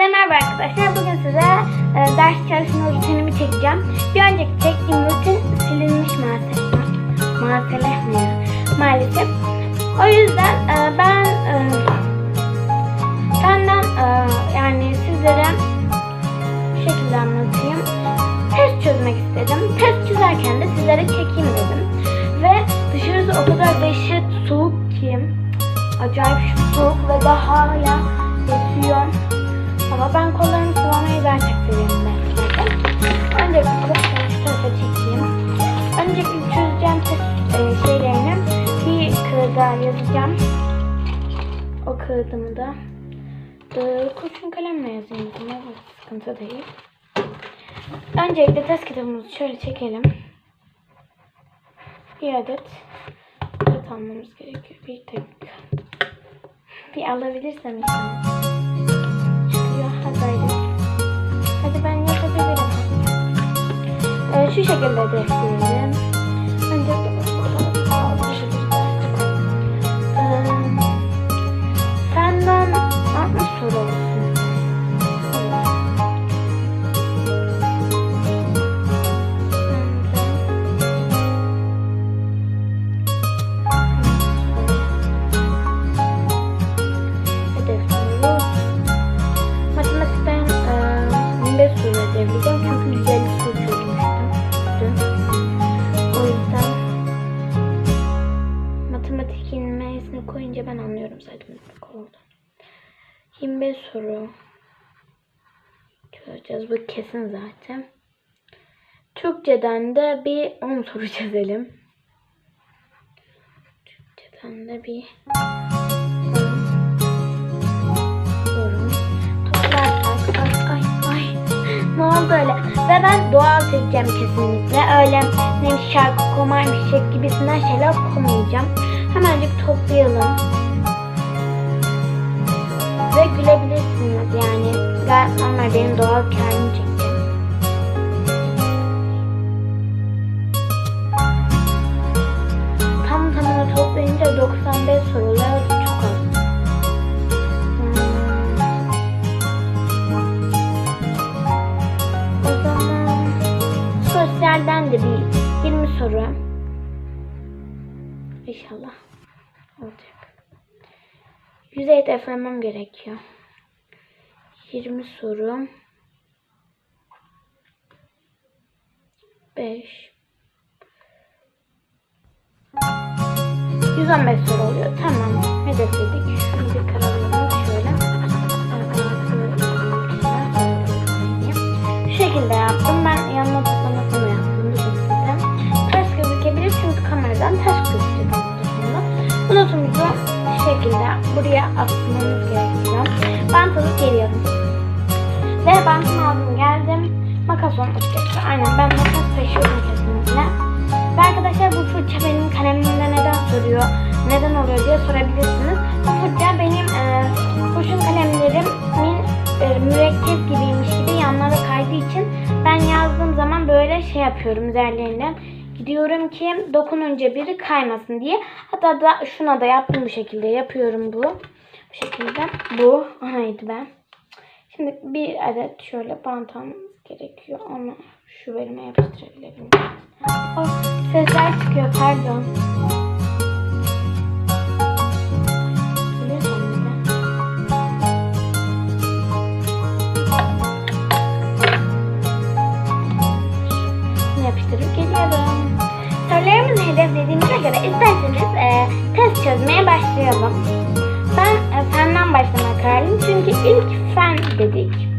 Hepinize merhaba arkadaşlar. Bugün size e, ders çalışma rutinimi çekeceğim. Bir önceki çektiğim rutin silinmiş maalesef. Maalesef ne ya? Maalesef. O yüzden e, ben e, senden e, yani sizlere bu şekilde anlatayım. Test çözmek istedim. Test çözerken de sizlere çekeyim dedim. Ve dışarısı o kadar dehşet soğuk ki acayip soğuk ve daha hala esiyor. Ama ben kollarımı sıvamayı daha çok seviyorum ben. Önce bir kopyayı şu tarafa çekeyim. Öncelikle çözeceğim test e, şeylerini bir kağıda yazacağım. O kağıdımı da e, kurşun kalemle yazayım. Buna da sıkıntı değil. Öncelikle test kitabımızı şöyle çekelim. Bir adet kağıt almamız gerekiyor. Bir dakika. Bir alabilirsem inşallah. Şu şekilde fotoğrafı kaldırabiliriz. Ee, senden 60 soru kesin zaten. Türkçeden de bir 10 soru çözelim. Türkçeden de bir 10 soru. Toplarsak ay ay ne oldu öyle? Ve ben doğal çekeceğim kesinlikle. Öyle ne şarkı komaymış şek gibisinden şeyler koymayacağım. Hemencik toplayalım. Ve gülebilirsiniz yani. Gayet normal benim doğal kendimi Yüzey deflemem gerekiyor. 20 soru. 5 115 soru oluyor. Tamam. Hedefledik. Şekilde buraya asmamız gerekiyor. Bant alıp geliyorum. Ve bantımı aldım geldim. Makas açıkçası. Aynen ben makas taşıyorum kesinlikle. Ve arkadaşlar bu fırça benim kalemimde neden soruyor, neden oluyor diye sorabilirsiniz. Bu fırça benim e, kurşun kalemlerimin e, mürekkep gibiymiş gibi yanlara kaydığı için ben yazdığım zaman böyle şey yapıyorum üzerlerinden. Gidiyorum ki dokununca biri kaymasın diye. Hatta da şuna da yaptım bu şekilde yapıyorum bu. Bu şekilde bu. Haydi ben. Şimdi bir adet şöyle bant almamız gerekiyor. Onu şu bölüme yapıştırabilirim. Oh, sesler çıkıyor pardon. Hedeflediğimize göre isterseniz e, test çözmeye başlayalım. Ben e, fenden başlamaya kararlıyım çünkü ilk fen dedik.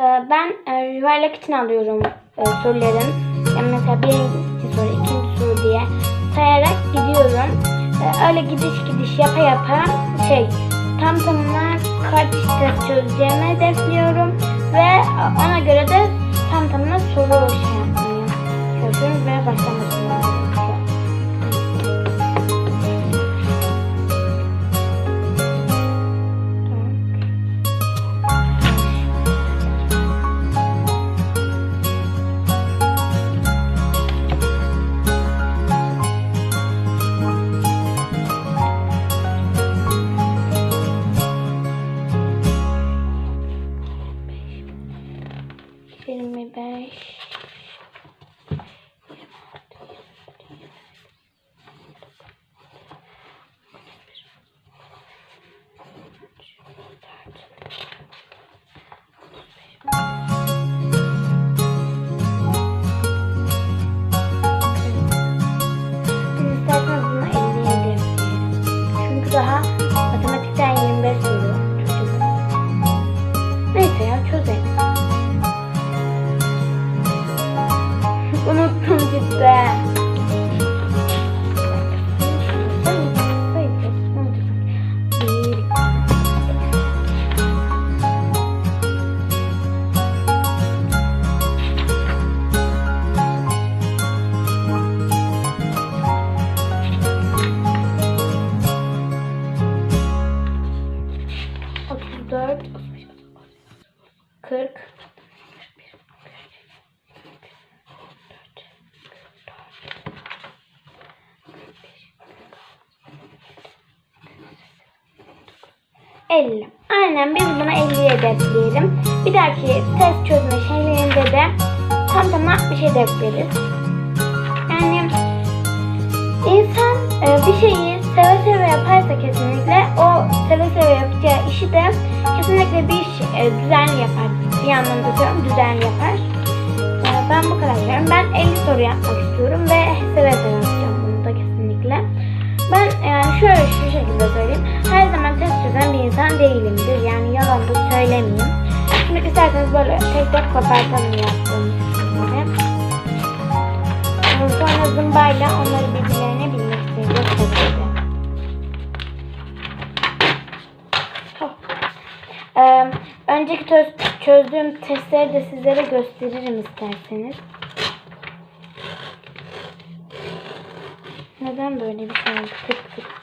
Ee, ben e, yuvarlak için alıyorum e, soruların. Yani mesela birinci soru, ikinci soru diye sayarak gidiyorum. Ee, öyle gidiş gidiş yapa yapa şey tam tamına kaç test çözeceğimi hedefliyorum ve ona göre de tam tamına soru şey yapmaya çalışıyorum ve başlamasını 50. Aynen biz buna 50 hedefleyelim. Bir dahaki test çözme şeylerinde de tam tamına 60 hedefleriz. Yani insan e, bir şeyi seve seve yaparsa kesinlikle o seve seve yapacağı işi de kesinlikle bir iş e, düzenli yapar. Bir anlamda diyorum düzenli yapar. E, ben bu kadar diyorum. Ben 50 soru yapmak istiyorum ve seve seve yapacağım bunu da kesinlikle. Ben yani şöyle şu şekilde söyleyeyim. Her çözen bir insan değilimdir. Yani yalan da söylemeyeyim. Şimdi isterseniz böyle tek tek kopartalım yaptığımız şeyleri. Sonra zımbayla onları birbirlerine birleştireceğiz. Hop. Ee, önceki çözdüğüm testleri de sizlere gösteririm isterseniz. Neden böyle bir şey oldu? Tık tık.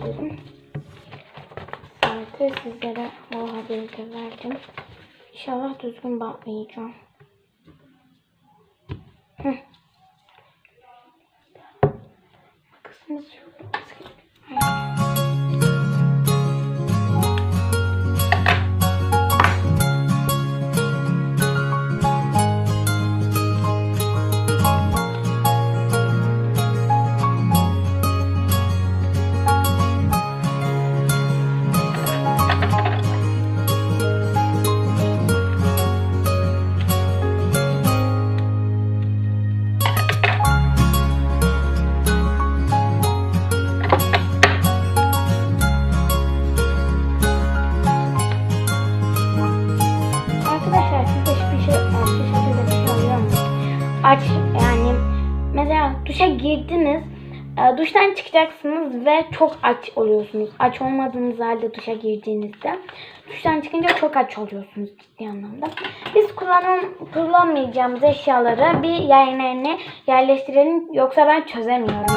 Dedim. Artı sizlere o haberi de verdim. İnşallah düzgün bantlayacağım. Hı. Arkadaşlar duşa girdiniz, e, duştan çıkacaksınız ve çok aç oluyorsunuz. Aç olmadığınız halde duşa girdiğinizde duştan çıkınca çok aç oluyorsunuz ciddi anlamda. Biz kullanım, kullanmayacağımız eşyaları bir yerlerine yerleştirelim yoksa ben çözemiyorum.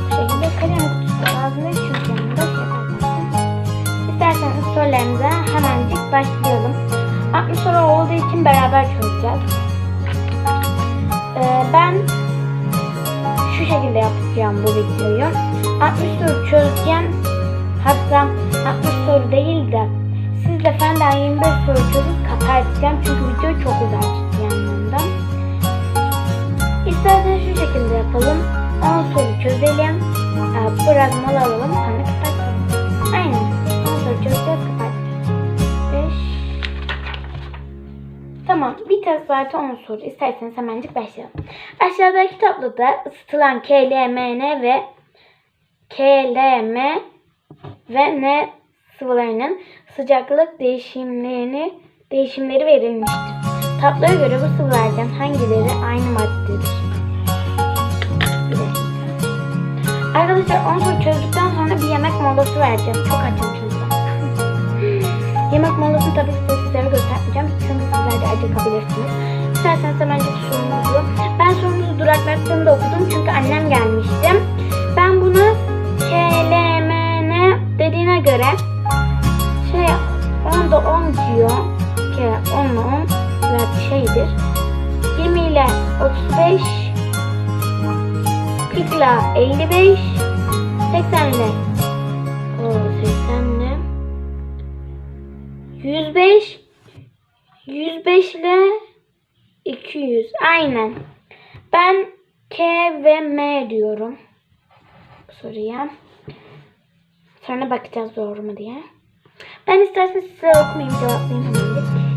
Bu şekilde kalem kutusu. İsterseniz sorularımıza hemencik başlayalım. 60 soru olduğu için beraber çözeceğiz. Ee, ben şu şekilde yapacağım bu videoyu. 60 soru çözeceğim. Hatta 60 soru değil de siz de fenden 25 soru çözüp kapatacağım. Çünkü video çok uzar ciddi anlamda. İsterseniz şu şekilde yapalım. 10 soru çözelim. Ee, biraz mola alalım sonra kapatalım. Aynen. 10 soru çözeceğiz Bir test artı 10 soru. İsterseniz hemencik başlayalım. Aşağıdaki tabloda ısıtılan K, L, M, N ve K, L, M ve N sıvılarının sıcaklık değişimlerini değişimleri verilmiştir. Tabloya göre bu sıvılardan hangileri aynı maddedir? Arkadaşlar 10 soru çözdükten sonra bir yemek molası vereceğiz. Çok açım çünkü. Yemek molasını tabii ki de sizlere göstermeyeceğim. Çünkü sizler de acıkabilirsiniz. İsterseniz hemen sorumuzu. Ben sorumuzu duraklattığımda okudum. Çünkü annem gelmişti. Ben bunu KLMN dediğine göre şey 10'da 10 diyor ki 10'la 10 ve şeydir. 20 ile 35 40 ile 55 80 ile 105 105 ile 200 aynen. Ben K ve M diyorum soruya. Sonra bakacağız doğru mu diye. Ben isterseniz size okumayayım cevaplayayım hemen.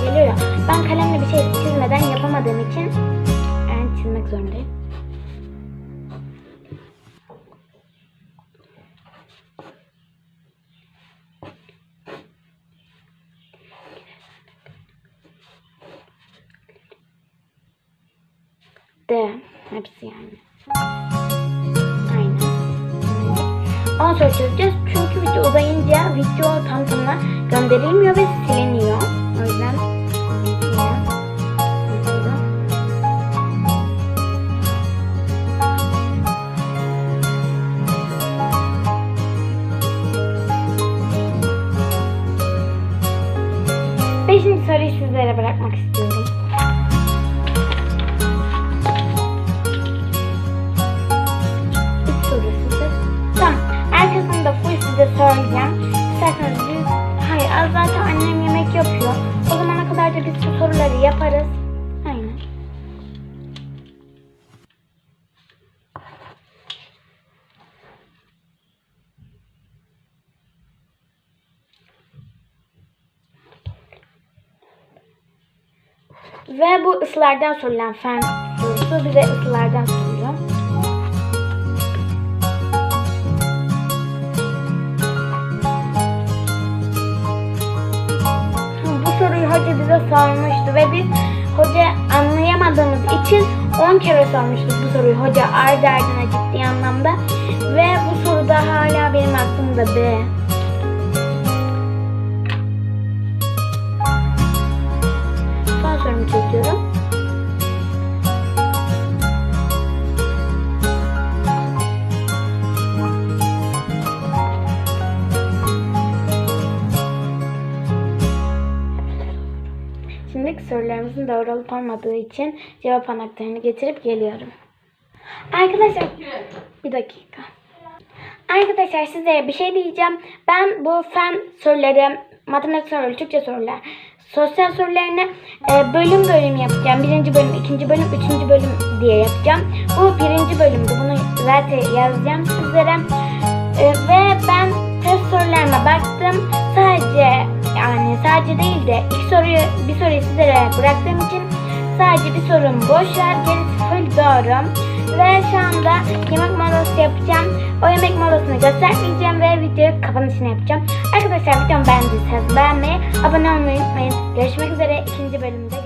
Geliyor ya. Ben kalemle bir şey çizmeden yapamadığım için yani çizmek zorundayım. D. Hepsi yani. Aynen. Ondan sonra çözeceğiz. Çünkü video uzayınca video tam tamına gönderilmiyor ve siliniyor. O yüzden yine yapıyorum. Beşinci soruyu sizlere bırakmak istiyorum. Üç soru size. Tamam. Arkasını da full size söyleyeceğim. İsterseniz biz... Az zaten annem yemek yapıyor. O zamana kadar da biz bu soruları yaparız. Aynen. Ve bu ısılardan sorulan fen sorusu bize ısılardan soruluyor. Hoca bize sormuştu ve biz hoca anlayamadığımız için 10 kere sormuştuk bu soruyu hoca ardı ardına ciddi anlamda ve bu soruda hala benim aklımda B. doğru olup olmadığı için cevap anahtarını getirip geliyorum. Arkadaşlar bir dakika. Arkadaşlar size bir şey diyeceğim. Ben bu fen soruları, matematik soruları, Türkçe sorular, sosyal sorularını e, bölüm bölüm yapacağım. Birinci bölüm, ikinci bölüm, üçüncü bölüm diye yapacağım. Bu birinci bölümdü. Bunu zaten yazacağım sizlere. E, ve ben test sorularıma baktım. Sadece yani sadece değil de ilk soruyu bir soruyu sizlere bıraktığım için sadece bir sorum boş ver. Gerisi full doğru. Ve şu anda yemek molası yapacağım. O yemek molasını göstermeyeceğim ve videoyu kapanışını yapacağım. Arkadaşlar videomu beğendiyseniz beğenmeyi, abone olmayı unutmayın. Görüşmek üzere ikinci bölümde.